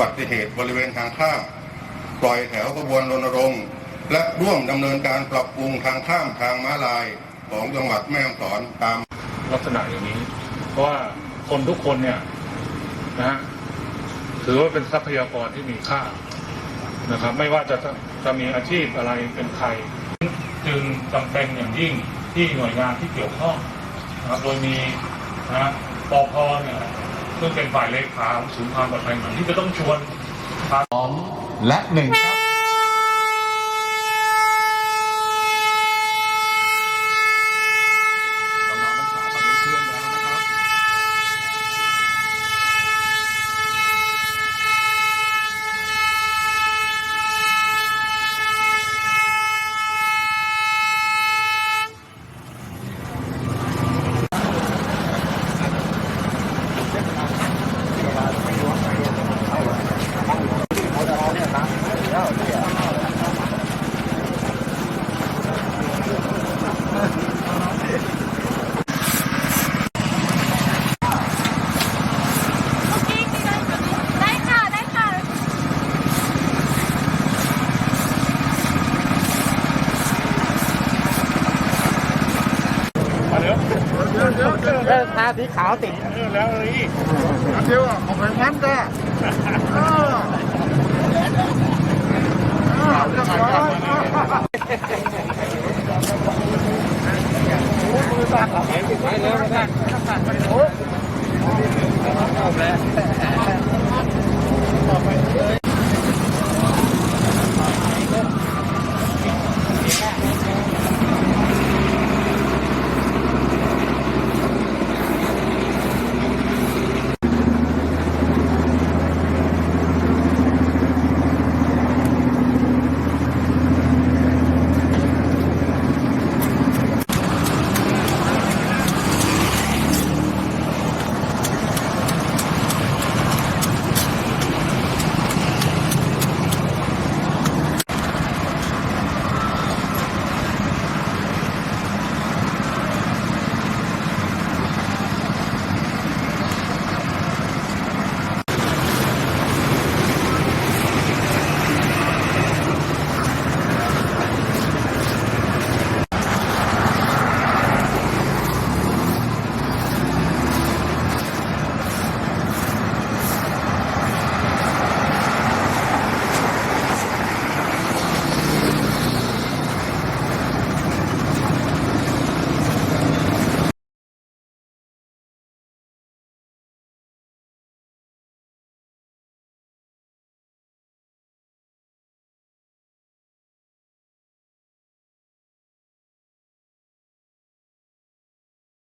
บัติเหตุบริเวณทางข้าม ปล่อยแถวขบวนรณรงค์ และร่วมดำเนินการปรับปรุงทางข้ามทางม้าลายของจังหวัดแม่ฮ่องสอนตามลักษณะอย่างนี้ เพราะว่าคนทุกคนเนี่ยนะฮะถือว่าเป็นทรัพยากรที่มีค่านะครับ ไม่ว่าจะจะมีอาชีพอะไรเป็นใคร จึงจำเป็นอย่างยิ่งที่หน่วยงานที่เกี่ยวข้องนะครับโดยมีนะฮะปอพเนี่ย ซึ่งเป็นฝ่ายเลขาของศูนย์ความปลอดภัยหม่ที่จะต้องชวนสองและหนึ่งครับน้อง เออทาสีขาวติด เออแล้วเลยอีกเดี๋ยวของแฟนก็